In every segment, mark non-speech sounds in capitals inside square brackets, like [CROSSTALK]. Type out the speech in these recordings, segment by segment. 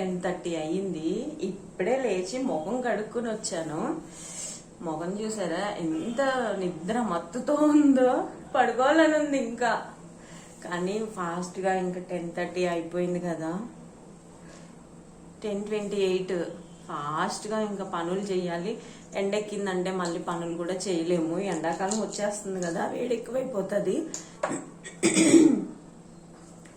Ten thirty అయ్యింది. ఇప్పుడే లేచి ముఖం కడుక్కుని వచ్చాను. ముఖం చూసారా? ఎంత నిద్ర మత్తుతో ఉందో. పడుకోవాలని ఉంది ఇంకా. కానీ ఫాస్ట్గా ఇంకా టెన్ థర్టీ అయిపోయింది కదా. Ten twenty eight. ఫాస్ట్గా ఇంకా పనులు చేయాలి. ఎండెక్కిందంటే మళ్ళీ పనులు కూడా చేయలేము. ఎండాకాలం వచ్చేస్తుంది కదా. వేడి ఎక్కువైపోతుంది.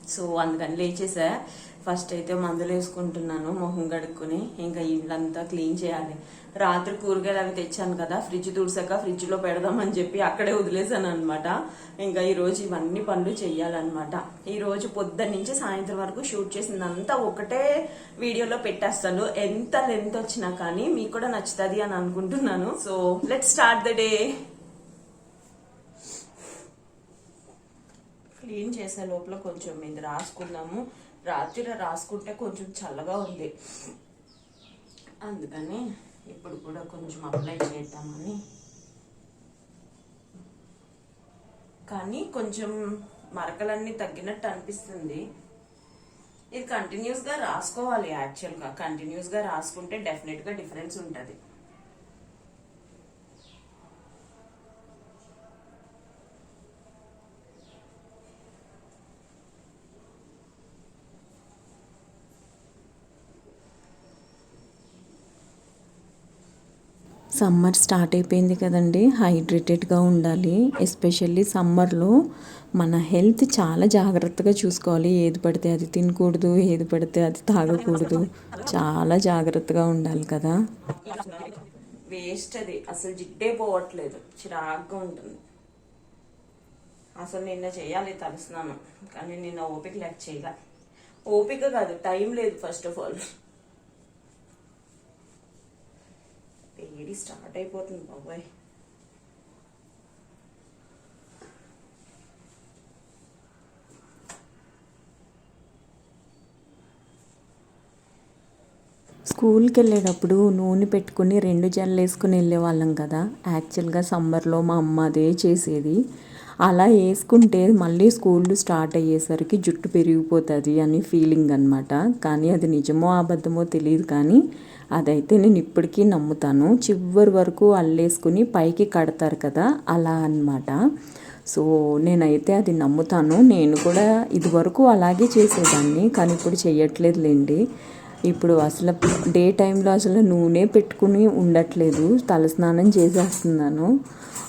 సో అందుకని లేచేసా. ఫస్ట్ అయితే మందులు వేసుకుంటున్నాను మొహం కడుక్కుని. ఇంకా ఇల్లంతా క్లీన్ చేయాలి. రాత్రి కూరగాయలు అవి తెచ్చాను కదా ఫ్రిడ్జ్ తుడిసాక ఫ్రిడ్జ్లో పెడదామని చెప్పి అక్కడే వదిలేసాను అనమాట ఇంకా ఈ రోజు ఇవన్నీ పనులు చెయ్యాలన్నమాట. ఈ రోజు పొద్దున్న నుంచి సాయంత్రం వరకు షూట్ చేసిందంతా ఒకటే వీడియోలో పెట్టేస్తాను. ఎంత లెంత్ వచ్చినా కానీ మీకు కూడా నచ్చుతుంది అని అనుకుంటున్నాను. So let start the day clean చేసే లోపల కొంచెం ఇది రాసుకుందాము. రాత్రి రాసుకుంటే కొంచెం చల్లగా ఉంది. అందుకని ఇప్పుడు కూడా కొంచెం అప్లై చేద్దామని. కానీ కొంచెం మరకలన్నీ తగ్గినట్టు అనిపిస్తుంది. ఇది కంటిన్యూస్గా రాసుకోవాలి యాక్చువల్గా కంటిన్యూస్గా రాసుకుంటే డెఫినెట్గా డిఫరెన్స్ ఉంటుంది. సమ్మర్ స్టార్ట్ అయిపోయింది కదండి. హైడ్రేటెడ్గా ఉండాలి. ఎస్పెషల్లీ సమ్మర్లో మన హెల్త్ చాలా జాగ్రత్తగా చూసుకోవాలి. ఏది పడితే అది తినకూడదు ఏది పడితే అది తాగకూడదు. చాలా జాగ్రత్తగా ఉండాలి కదా. వేస్ట్ అది. అసలు జిడ్డే పోవట్లేదు. చిరాగ్గా ఉంటుంది. అసలు నిన్న చేయాలి తలస్నానం. కానీ నిన్న ఓపిక లేక చేయాలి. ఓపిక కాదు. టైం లేదు ఫస్ట్ ఆఫ్ ఆల్ వేడి స్టార్ట్ అయిపోతుంది బాబాయ్. స్కూల్కి వెళ్ళేటప్పుడు నూనె పెట్టుకుని రెండు జల్లు వేసుకుని వెళ్ళేవాళ్ళం కదా. యాక్చువల్గా సమ్మర్లో మా అమ్మ అదే చేసేది. అలా వేసుకుంటే మళ్ళీ స్కూల్ స్టార్ట్ అయ్యేసరికి జుట్టు పెరిగిపోతుంది అని ఫీలింగ్ అనమాట కానీ అది నిజమో అబద్ధమో తెలియదు కానీ అదైతే నేను ఇప్పటికీ నమ్ముతాను. చివరి వరకు అల్లేసుకుని పైకి కడతారు కదా అలా అన్నమాట. సో నేనైతే అది నమ్ముతాను. నేను కూడా ఇదివరకు అలాగే చేసేదాన్ని కానీ ఇప్పుడు చేయట్లేదులేండి ఇప్పుడు అసలు డే టైంలో అసలు నూనె పెట్టుకుని ఉండట్లేదు. తలస్నానం చేసేస్తున్నాను.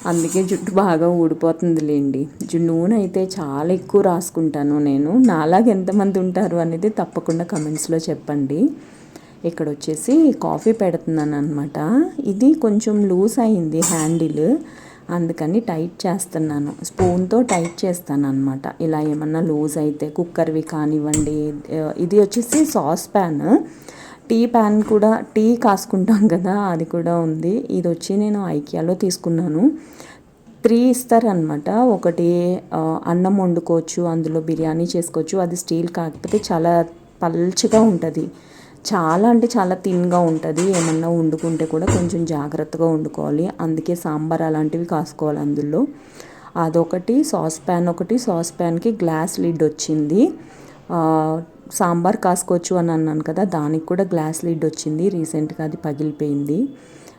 అందుకే జుట్టు బాగా ఊడిపోతుందిలేండి. జు నూనె అయితే చాలా ఎక్కువ రాసుకుంటాను నేను. నాలాగా ఎంతమంది ఉంటారు అనేది తప్పకుండా కమెంట్స్లో చెప్పండి. ఇక్కడ వచ్చేసి కాఫీ పెడుతున్నాను అనమాట ఇది కొంచెం లూజ్ అయింది హ్యాండిల్. అందుకని టైట్ చేస్తున్నాను. స్పూన్తో టైట్ చేస్తాను అనమాట ఇలా ఏమన్నా లూజ్ అయితే కుక్కర్వి కానివ్వండి ఇది వచ్చేసి సాస్ ప్యాన్. టీ ప్యాన్ కూడా టీ కాసుకుంటాం కదా అది కూడా ఉంది. ఇది వచ్చి నేను ఐకియాలో తీసుకున్నాను. త్రీ ఇస్తారనమాట ఒకటి అన్నం వండుకోవచ్చు అందులో బిర్యానీ చేసుకోవచ్చు. అది స్టీల్ కాకపోతే చాలా పల్చగా ఉంటుంది. చాలా అంటే చాలా థిన్గా ఉంటుంది. ఏమన్నా వండుకుంటే కూడా కొంచెం జాగ్రత్తగా వండుకోవాలి. అందుకే సాంబార్ అలాంటివి కాసుకోవాలి అందులో. అదొకటి సాస్ ప్యాన్ ఒకటి. సాస్ ప్యాన్కి గ్లాస్ లిడ్ వచ్చింది. సాంబార్ కాసుకోవచ్చు అని అన్నాను కదా దానికి కూడా గ్లాస్ లిడ్ వచ్చింది. రీసెంట్గా అది పగిలిపోయింది.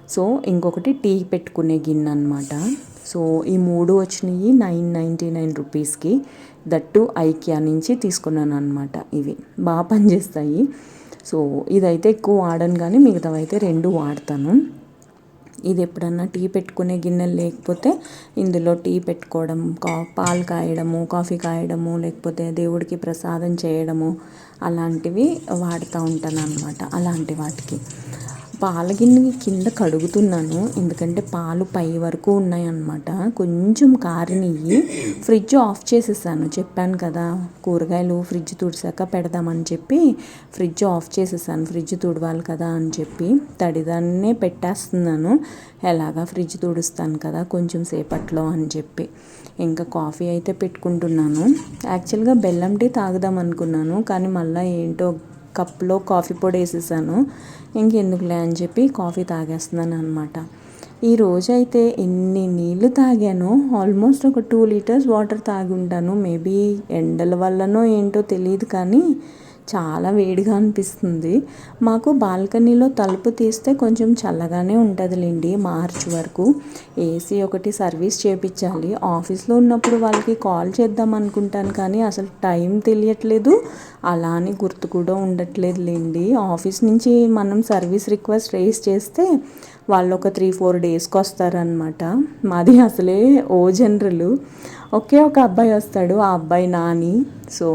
సో ఇంకొకటి టీ పెట్టుకునే గిన్నె అనమాట సో ఈ మూడు వచ్చినాయి నైన్ నైంటీ నైన్ రూపీస్కి. దట్టు ఐకియా నుంచి తీసుకున్నాను అనమాట ఇవి. బాగా పనిచేస్తాయి. సో ఇదైతే ఎక్కువ వాడను కానీ మిగతావైతే రెండు వాడతాను. ఇది ఎప్పుడన్నా టీ పెట్టుకునే గిన్నెలు లేకపోతే ఇందులో టీ పెట్టుకోవడం కా పాలు కాయడము కాఫీ కాయడము లేకపోతే దేవుడికి ప్రసాదం చేయడము అలాంటివి వాడుతూ ఉంటాను అనమాట అలాంటి వాటికి. పాల గిన్నె కింద కడుగుతున్నాను. ఎందుకంటే పాలు పై వరకు ఉన్నాయన్నమాట. కొంచెం కారినయ్యి ఫ్రిడ్జ్ ఆఫ్ చేసేసాను. చెప్పాను కదా కూరగాయలు ఫ్రిడ్జ్ తుడిసాక పెడదామని చెప్పి ఫ్రిడ్జ్ ఆఫ్ చేసేసాను. ఫ్రిడ్జ్ తుడవాలి కదా అని చెప్పి తడిదాన్నే పెట్టేస్తున్నాను. ఎలాగా ఫ్రిడ్జ్ తుడుస్తాను కదా కొంచెం సేపట్లో అని చెప్పి. ఇంకా కాఫీ అయితే పెట్టుకుంటున్నాను. యాక్చువల్గా బెల్లం టీ తాగుదాం అనుకున్నాను కానీ మళ్ళీ ఏంటో కప్లో కాఫీ పొడి వేసేసాను. ఇంకెందుకులే అని చెప్పి కాఫీ తాగేస్తున్నాను అనమాట ఈ రోజైతే ఎన్ని నీళ్ళు తాగానో ఆల్మోస్ట్ ఒక టూ లీటర్స్ వాటర్ తాగి ఉంటాను మేబీ ఎండల వల్లనో ఏంటో తెలియదు కానీ చాలా వేడిగా అనిపిస్తుంది. మాకు బాల్కనీలో తలుపు తీస్తే కొంచెం చల్లగానే ఉంటుందిలేండి మార్చ్ వరకు. ఏసీ ఒకటి సర్వీస్ చేపించాలి. ఆఫీస్లో ఉన్నప్పుడు వాళ్ళకి కాల్ చేద్దాం అనుకుంటాను కానీ అసలు టైం తెలియట్లేదు. అలా అని గుర్తు కూడా ఉండట్లేదులేండి ఆఫీస్ నుంచి మనం సర్వీస్ రిక్వెస్ట్ రేస్ చేస్తే వాళ్ళు ఒక త్రీ ఫోర్ డేస్కి వస్తారనమాట మాది అసలే ఓ జనరల్. ఒకే ఒక అబ్బాయి వస్తాడు ఆ అబ్బాయి నాని. సో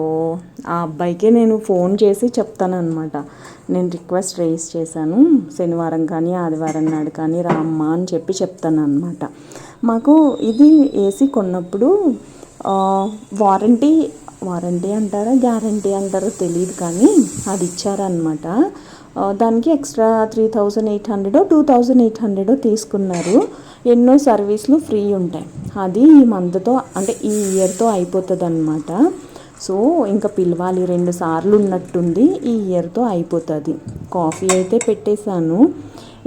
ఆ అబ్బాయికే నేను ఫోన్ చేసి చెప్తానమాట నేను రిక్వెస్ట్ రేస్ చేశాను. శనివారం కానీ ఆదివారం నాడు కానీ రామ్మా అని చెప్పి చెప్తాను అనమాట మాకు ఇది ఏసీ కొన్నప్పుడు వారంటీ వారంటీ అంటారా గ్యారంటీ అంటారో తెలియదు కానీ అది ఇచ్చారనమాట దానికి extra three thousand eight hundred two thousand eight hundred తీసుకున్నారు. ఎన్నో సర్వీస్లు ఫ్రీ ఉంటాయి. అది ఈ మంత్తో అంటే ఈ ఇయర్తో అయిపోతుంది అనమాట సో ఇంకా పిలవాలి రెండు సార్లు ఉన్నట్టుంది ఈ ఇయర్తో అయిపోతుంది. కాఫీ అయితే పెట్టేశాను.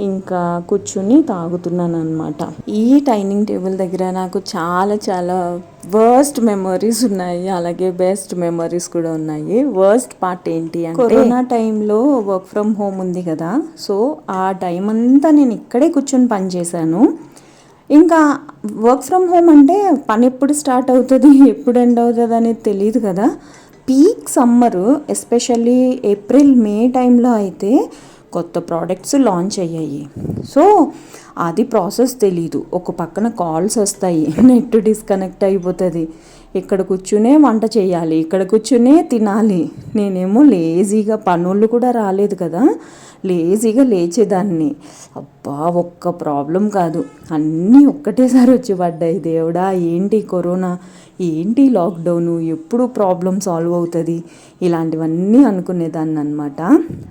ఇంకా కూర్చుని తాగుతున్నాను అనమాట ఈ డైనింగ్ టేబుల్ దగ్గర నాకు చాలా చాలా వర్స్ట్ మెమరీస్ ఉన్నాయి. అలాగే బెస్ట్ మెమరీస్ కూడా ఉన్నాయి. వర్స్ట్ పార్ట్ ఏంటి అంటే కరోనా టైంలో వర్క్ ఫ్రమ్ హోమ్ ఉంది కదా. సో ఆ టైం అంతా నేను ఇక్కడే కూర్చొని పని చేశాను. ఇంకా వర్క్ ఫ్రమ్ హోమ్ అంటే పని ఎప్పుడు స్టార్ట్ అవుతుంది ఎప్పుడు ఎండ్ అవుతుంది అనేది తెలియదు కదా. Peak summer especially April May టైంలో అయితే కొత్త ప్రోడక్ట్స్ లాంచ్ అయ్యాయి. సో అది ప్రాసెస్ తెలీదు. ఒక పక్కన కాల్స్ వస్తాయి. నెట్ డిస్కనెక్ట్ అయిపోతుంది. ఇక్కడ కూర్చునే వంట చేయాలి ఇక్కడ కూర్చునే తినాలి. నేనేమో లేజీగా పనులు కూడా రాలేదు కదా లేజీగా లేచేదాన్ని. అబ్బా ఒక్క ప్రాబ్లం కాదు. అన్నీ ఒక్కటేసారి వచ్చి పడ్డాయి. దేవుడా ఏంటి కరోనా? ఏంటి లాక్డౌను? ఎప్పుడు ప్రాబ్లం సాల్వ్ అవుతుంది? ఇలాంటివన్నీ అనుకునేదాన్ని అనమాట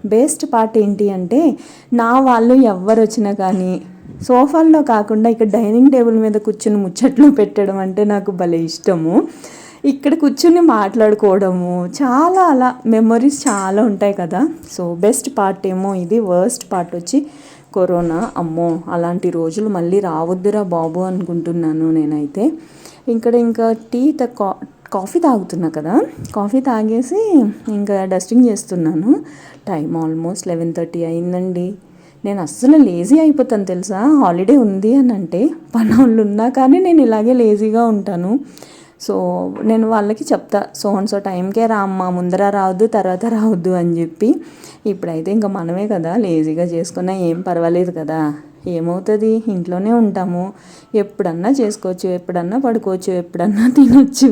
బెస్ట్ పార్ట్ ఏంటి అంటే నా వాళ్ళు ఎవ్వరు వచ్చినా కానీ సోఫాల్లో కాకుండా ఇక్కడ డైనింగ్ టేబుల్ మీద కూర్చుని ముచ్చట్లు పెట్టడం అంటే నాకు భలే ఇష్టము. ఇక్కడ కూర్చుని మాట్లాడుకోవడము చాలా అలా మెమొరీస్ చాలా ఉంటాయి కదా. సో బెస్ట్ పార్ట్ ఏమో ఇది వర్స్ట్ పార్ట్ వచ్చి కరోనా. అమ్మో అలాంటి రోజులు మళ్ళీ రావద్దురా బాబు అనుకుంటున్నాను నేనైతే. ఇక్కడ ఇంకా టీ త కా- కాఫీ తాగుతున్నా కదా. కాఫీ తాగేసి ఇంకా డస్టింగ్ చేస్తున్నాను. టైం ఆల్మోస్ట్ లెవెన్ థర్టీ అయిందండి. నేను అస్సలు లేజీ అయిపోతాను తెలుసా? హాలిడే ఉంది అని అంటే పనులు ఉన్నా కానీ నేను ఇలాగే లేజీగా ఉంటాను. సో నేను వాళ్ళకి చెప్తా సో అండ్ సో టైంకే రా అమ్మా ముందర రావద్దు తర్వాత రావద్దు అని చెప్పి. ఇప్పుడైతే ఇంకా మనమే కదా లేజీగా చేసుకున్నా ఏం పర్వాలేదు కదా. ఏమవుతుంది? ఇంట్లోనే ఉంటాము. ఎప్పుడన్నా చేసుకోవచ్చు ఎప్పుడన్నా పడుకోవచ్చు ఎప్పుడన్నా తినొచ్చు.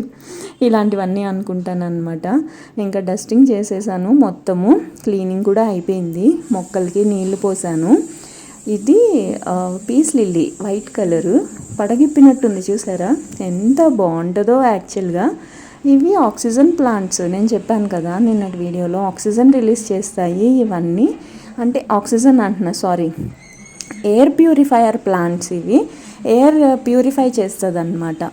ఇలాంటివన్నీ అనుకుంటాను అనమాట ఇంకా డస్టింగ్ చేసేసాను. మొత్తము క్లీనింగ్ కూడా అయిపోయింది. మొక్కలకి నీళ్ళు పోసాను. ఇది పీస్ లిల్లీ వైట్ కలరు. పడగిప్పినట్టుంది చూసారా? ఎంత బాగుంటుందో యాక్చువల్గా. ఇవి ఆక్సిజన్ ప్లాంట్స్. నేను చెప్పాను కదా నిన్నటి వీడియోలో ఆక్సిజన్ రిలీజ్ చేస్తాయి ఇవన్నీ. అంటే ఆక్సిజన్ అంటున్నా సారీ. ఎయిర్ ప్యూరిఫైయర్ ప్లాంట్స్ ఇవి. ఎయిర్ ప్యూరిఫై చేస్తుంది అనమాట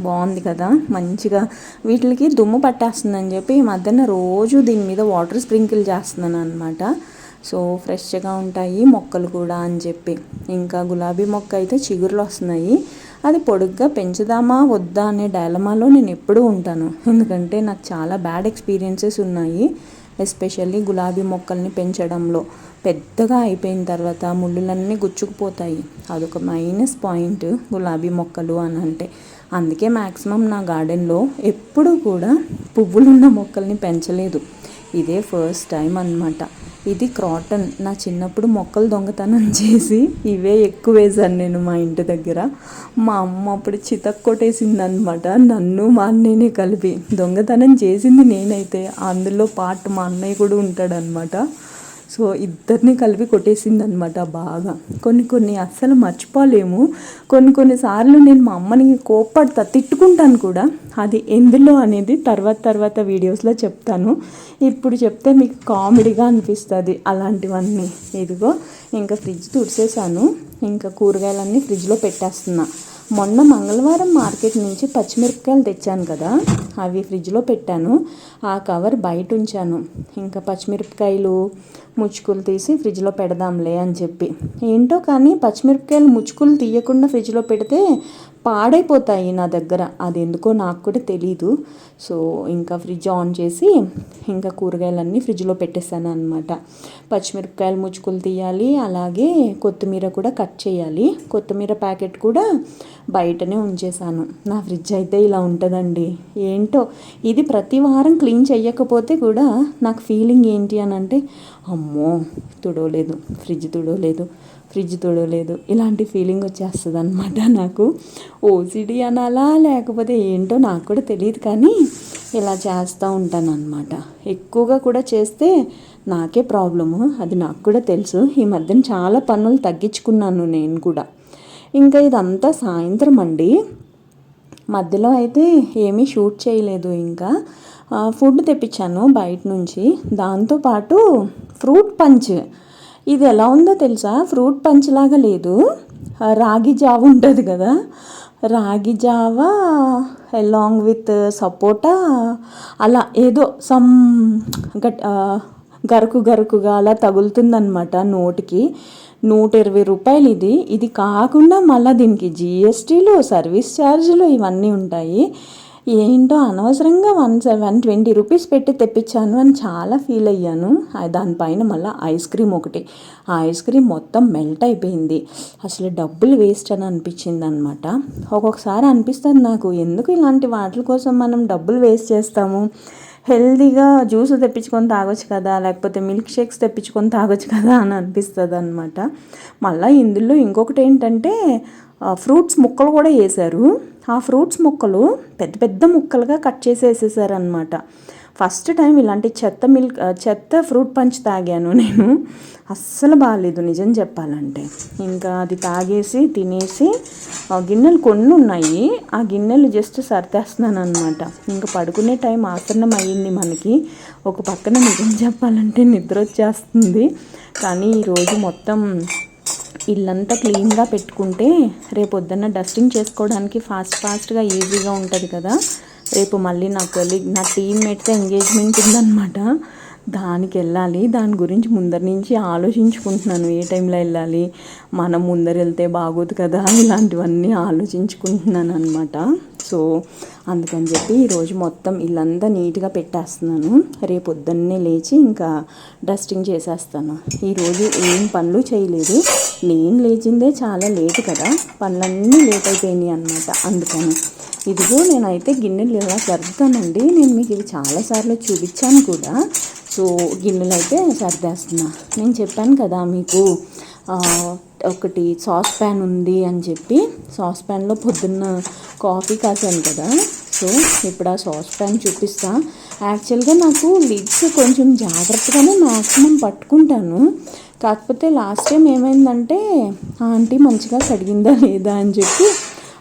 బాగుంది కదా మంచిగా. వీటికి దుమ్ము పట్టేస్తుందని చెప్పి ఈ మధ్యన రోజు దీని మీద వాటర్ స్ప్రింకిల్ చేస్తున్నాను అనమాట సో ఫ్రెష్గా ఉంటాయి మొక్కలు కూడా అని చెప్పి. ఇంకా గులాబీ మొక్క అయితే చిగురులు వస్తున్నాయి. అది పొడుగ్గా పెంచుదామా వద్దా అనే డైలమాలో నేను ఎప్పుడూ ఉంటాను. ఎందుకంటే నాకు చాలా బ్యాడ్ ఎక్స్పీరియన్సెస్ ఉన్నాయి. ఎస్పెషల్లీ గులాబీ మొక్కల్ని పెంచడంలో. పెద్దగా అయిపోయిన తర్వాత ముళ్ళులన్నీ గుచ్చుకుపోతాయి. అదొక మైనస్ పాయింట్ గులాబీ మొక్కలు అని అంటే. అందుకే మ్యాక్సిమం నా గార్డెన్లో ఎప్పుడూ కూడా పువ్వులున్న మొక్కల్ని పెంచలేదు. ఇదే ఫస్ట్ టైం అన్నమాట. ఇది క్రాటన్. నా చిన్నప్పుడు మొక్కలు దొంగతనం [LAUGHS] చేసి ఇవే ఎక్కువ వేశాను నేను మా ఇంటి దగ్గర. మా అమ్మ అప్పుడు చితక్ కొట్టేసింది అనమాట నన్ను మా అన్నయ్యనే కలిపి దొంగతనం చేసింది నేనైతే. అందులో పార్ట్ మా అన్నయ్య కూడా ఉంటాడనమాట సో ఇద్దరిని కలిపి కొట్టేసింది అనమాట బాగా. కొన్ని కొన్ని అస్సలు మర్చిపోలేము. కొన్ని కొన్నిసార్లు నేను మా అమ్మని కోప్పడతా తిట్టుకుంటాను కూడా. అది ఎందులో అనేది తర్వాత తర్వాత వీడియోస్లో చెప్తాను. ఇప్పుడు చెప్తే మీకు కామెడీగా అనిపిస్తుంది అలాంటివన్నీ. ఇదిగో ఇంకా ఫ్రిడ్జ్ తుడిసేసాను. ఇంకా కూరగాయలన్నీ ఫ్రిడ్జ్లో పెట్టేస్తున్నా. మొన్న మంగళవారం మార్కెట్ నుంచి పచ్చిమిరపకాయలు తెచ్చాను కదా అవి ఫ్రిడ్జ్లో పెట్టాను. ఆ కవర్ బయట ఉంచాను ఇంకా పచ్చిమిరపకాయలు ముచ్చుకులు తీసి ఫ్రిడ్జ్లో పెడదాంలే అని చెప్పి. ఏంటో కానీ పచ్చిమిరపకాయలు ముచ్చుకులు తీయకుండా ఫ్రిడ్జ్లో పెడితే పాడైపోతాయి నా దగ్గర. అది ఎందుకో నాకు కూడా తెలీదు. సో ఇంకా ఫ్రిడ్జ్ ఆన్ చేసి ఇంకా కూరగాయలన్నీ ఫ్రిడ్జ్లో పెట్టేశాను అనమాట పచ్చిమిరపకాయలు ముచ్చుకులు తీయాలి అలాగే కొత్తిమీర కూడా కట్ చేయాలి. కొత్తిమీర ప్యాకెట్ కూడా బయటనే ఉంచేసాను నా ఫ్రిడ్జ్ అయితే ఇలా ఉంటుందండి. ఏంటో ఇది ప్రతి వారం క్లీన్ చేయకపోతే కూడా నాకు ఫీలింగ్ ఏంటి అని అంటే అమ్మో తుడవలేదు ఫ్రిడ్జ్ తుడవలేదు ఫ్రిడ్జ్ తుడవలేదు ఇలాంటి ఫీలింగ్ వచ్చేస్తుంది అనమాట నాకు ఓసిడి అనాలా లేకపోతే ఏంటో నాకు కూడా తెలియదు కానీ ఇలా చేస్తూ ఉంటాను అనమాట ఎక్కువగా కూడా చేస్తే నాకే ప్రాబ్లము అది నాకు కూడా తెలుసు. ఈ మధ్యన చాలా పనులు తగ్గించుకున్నాను నేను కూడా. ఇంకా ఇదంతా సాయంత్రం అండి. మధ్యలో అయితే ఏమీ షూట్ చేయలేదు ఇంకా. ఫుడ్ తెప్పించాను బయట నుంచి. దాంతోపాటు ఫ్రూట్ పంచ్. ఇది ఎలా ఉందో తెలుసా? ఫ్రూట్ పంచ్ లాగా లేదు. రాగి జావ ఉంటుంది కదా. రాగి జావ అలాంగ్ విత్ సపోటా అలా ఏదో సమ్ గట్ గరుకు గరుకుగా అలా తగులుతుందనమాట నోటికి. నూట ఇరవై రూపాయలు ఇది. ఇది కాకుండా మళ్ళీ దీనికి జిఎస్టీలు సర్వీస్ ఛార్జీలు ఇవన్నీ ఉంటాయి. ఏంటో అనవసరంగా వన్ వన్ ట్వంటీ రూపీస్ పెట్టి తెప్పించాను అని చాలా ఫీల్ అయ్యాను. దానిపైన మళ్ళీ ఐస్ క్రీమ్ ఒకటి. ఆ ఐస్ క్రీమ్ మొత్తం మెల్ట్ అయిపోయింది. అసలు డబ్బులు వేస్ట్ అని అనిపించింది అనమాట ఒక్కొక్కసారి అనిపిస్తుంది నాకు ఎందుకు ఇలాంటి వాటి కోసం మనం డబ్బులు వేస్ట్ చేస్తాము? హెల్దీగా జ్యూస్ తెప్పించుకొని తాగొచ్చు కదా లేకపోతే మిల్క్ షేక్స్ తెప్పించుకొని తాగొచ్చు కదా అని అనిపిస్తుంది అనమాట మళ్ళీ ఇందులో ఇంకొకటి ఏంటంటే ఫ్రూట్స్ ముక్కలు కూడా వేశారు. ఆ ఫ్రూట్స్ ముక్కలు పెద్ద పెద్ద ముక్కలుగా కట్ చేసి వేసేసారు అనమాట ఫస్ట్ టైం ఇలాంటి చెత్త మిల్క్ చెత్త ఫ్రూట్ పంచ్ తాగాను నేను. అస్సలు బాగాలేదు నిజం చెప్పాలంటే. ఇంకా అది తాగేసి తినేసి ఆ గిన్నెలు కొన్ని ఉన్నాయి ఆ గిన్నెలు జస్ట్ సర్దేస్తున్నాను అనమాట ఇంకా పడుకునే టైం ఆసన్నం అయ్యింది మనకి. ఒక పక్కన నిజం చెప్పాలంటే నిద్ర వచ్చేస్తుంది. కానీ ఈరోజు మొత్తం ఇల్లంతా క్లీన్గా పెట్టుకుంటే రేపొద్దున్న పొద్దున్న డస్టింగ్ చేసుకోవడానికి ఫాస్ట్ ఫాస్ట్గా ఈజీగా ఉంటుంది కదా. రేపు మళ్ళీ నా కొలీగ్ నా టీమ్మేట్తో ఎంగేజ్మెంట్ ఉందన్నమాట. దానికి వెళ్ళాలి. దాని గురించి ముందర నుంచి ఆలోచించుకుంటున్నాను. ఏ టైంలో వెళ్ళాలి? మనం ముందర వెళ్తే బాగోదు కదా? ఇలాంటివన్నీ ఆలోచించుకుంటున్నాను అనమాట సో అందుకని చెప్పి ఈరోజు మొత్తం ఇల్లంతా నీట్గా పెట్టేస్తున్నాను. రేపు పొద్దున్నే లేచి ఇంకా డస్టింగ్ చేసేస్తాను. ఈరోజు ఏం పనులు చేయలేదు. నేను లేచిందే చాలా లేట్ కదా. పనులన్నీ లేట్ అయిపోయినాయి అనమాట అందుకని ఇదిగో నేనైతే గిన్నెలు ఇలా సర్దుతానండి. నేను మీకు ఇవి చాలాసార్లు చూపించాను కూడా. సో గిన్నెలు అయితే సర్దేస్తున్నా. నేను చెప్పాను కదా మీకు ఒకటి సాస్ ప్యాన్ ఉంది అని చెప్పి సాస్ ప్యాన్లో పొద్దున్న కాఫీ కాసాను కదా. సో ఇప్పుడు ఆ సాస్ ప్యాన్ చూపిస్తా. యాక్చువల్గా నాకు లిడ్స్ కొంచెం జాగ్రత్తగానే మ్యాక్సిమం పట్టుకుంటాను. కాకపోతే లాస్ట్ టైం ఏమైందంటే ఆంటీ మంచిగా కడిగిందా లేదా? అని చెప్పి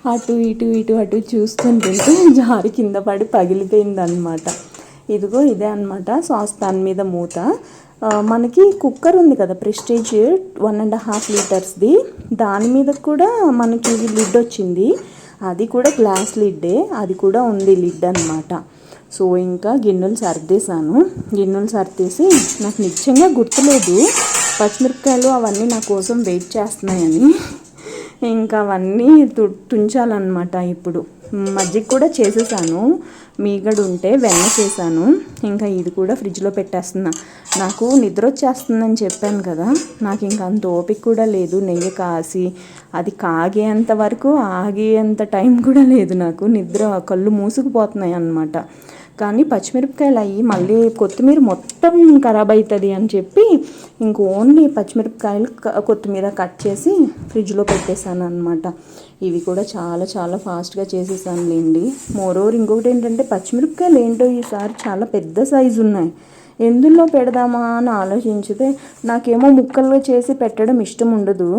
అటు ఇటు ఇటు అటు చూస్తుంటుంటే [LAUGHS] జారి కింద పడి పగిలిపోయింది అనమాట ఇదిగో ఇదే అనమాట సాస్ ప్యాన్ మీద మూత. మనకి కుక్కర్ ఉంది కదా ప్రెస్టేజ్ వన్ అండ్ హాఫ్ లీటర్స్ది. దాని మీద కూడా మనకి ఇది లిడ్ వచ్చింది. అది కూడా గ్లాస్ లిడ్డే అది కూడా ఉంది లిడ్ అనమాట సో ఇంకా గిన్నెలు సర్దేశాను. గిన్నెలు సర్దేసి నాకు నిజంగా గుర్తులేదు. పచ్చిమిరపకాయలు అవన్నీ నా కోసం వెయిట్ చేస్తున్నాయని. ఇంకా అవన్నీ తు తుంచాలన్నమాట ఇప్పుడు. మజ్జిగ కూడా చేసేసాను మీగడ ఉంటే వెన్న చేశాను. ఇంకా ఇది కూడా ఫ్రిడ్జ్లో పెట్టేస్తున్నా. నాకు నిద్ర వచ్చేస్తుందని చెప్పాను కదా నాకు ఇంకా అంత ఓపిక కూడా లేదు. నెయ్యి కాసి అది కాగేంత వరకు ఆగేంత టైం కూడా లేదు నాకు. నిద్ర కళ్ళు మూసుకుపోతున్నాయి అన్నమాట. కానీ పచ్చిమిరపకాయలు అయ్యి మళ్ళీ కొత్తిమీర మొత్తం ఖరాబ్ అవుతుంది అని చెప్పి ఇంక ఓన్లీ పచ్చిమిరపకాయలు కొత్తిమీర కట్ చేసి ఫ్రిడ్జ్లో పెట్టేశాను అనమాట ఇవి కూడా చాలా చాలా ఫాస్ట్గా చేసేసాను లేండి మోరోవర్ ఇంకొకటి ఏంటంటే పచ్చిమిరపకాయలు ఏంటో ఈసారి చాలా పెద్ద సైజు ఉన్నాయి. ఎందులో పెడదామా అని ఆలోచించితే నాకేమో ముక్కలుగా చేసి పెట్టడం ఇష్టం ఉండదు.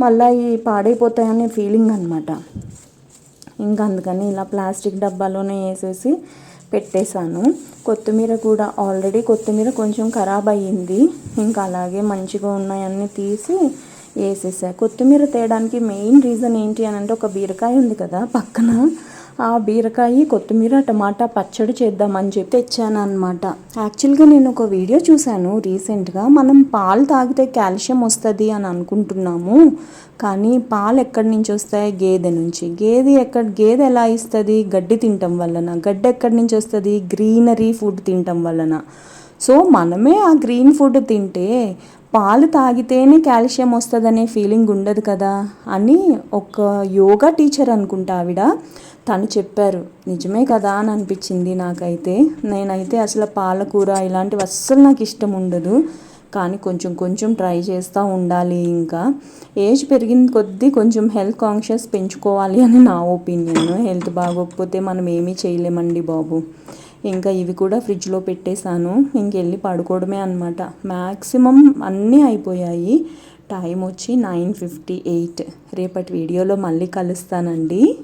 మళ్ళీ ఈ పాడైపోతాయనే ఫీలింగ్ అనమాట ఇంకా అందుకని ఇలా ప్లాస్టిక్ డబ్బాలోనే వేసేసి పెట్టేశాను. కొత్తిమీర కూడా ఆల్రెడీ కొత్తిమీర కొంచెం ఖరాబ్ అయ్యింది. ఇంకా అలాగే మంచిగా ఉన్నాయన్నీ తీసి వేసేసా. కొత్తిమీర తేయడానికి మెయిన్ రీజన్ ఏంటి అని అంటే ఒక బీరకాయ ఉంది కదా పక్కన. ఆ బీరకాయ కొత్తిమీర టమాటా పచ్చడి చేద్దామని చెప్పి తెచ్చాను అనమాట యాక్చువల్గా నేను ఒక వీడియో చూశాను రీసెంట్గా. మనం పాలు తాగితే కాల్షియం వస్తుంది అని అనుకుంటున్నాము. కానీ పాలు ఎక్కడి నుంచి వస్తాయి? గేదె నుంచి. గేదె ఎక్కడ గేదె ఎలా ఇస్తుంది? గడ్డి తినటం వలన. గడ్డి ఎక్కడి నుంచి వస్తుంది? గ్రీనరీ ఫుడ్ తినటం వలన. సో మనమే ఆ గ్రీన్ ఫుడ్ తింటే పాలు తాగితేనే కాల్షియం వస్తుందనే ఫీలింగ్ ఉండదు కదా అని ఒక యోగా టీచర్ అనుకుంటా ఆవిడ. తను చెప్పారు నిజమే కదా అని అనిపించింది నాకైతే. నేనైతే అసలు పాలకూర ఇలాంటివి అస్సలు నాకు ఇష్టం ఉండదు. కానీ కొంచెం కొంచెం ట్రై చేస్తూ ఉండాలి ఇంకా. ఏజ్ పెరిగిన కొద్దీ కొంచెం హెల్త్ కాన్షియస్ పెంచుకోవాలి అని నా ఒపీనియన్. హెల్త్ బాగోకపోతే మనం ఏమీ చేయలేమండి బాబు. ఇంకా ఇవి కూడా ఫ్రిడ్జ్లో పెట్టేశాను. ఇంకెళ్ళి పడుకోవడమే అనమాట మ్యాక్సిమం అన్నీ అయిపోయాయి. టైం వచ్చి నైన్ ఫిఫ్టీ ఎయిట్. రేపటి వీడియోలో మళ్ళీ కలుస్తానండి.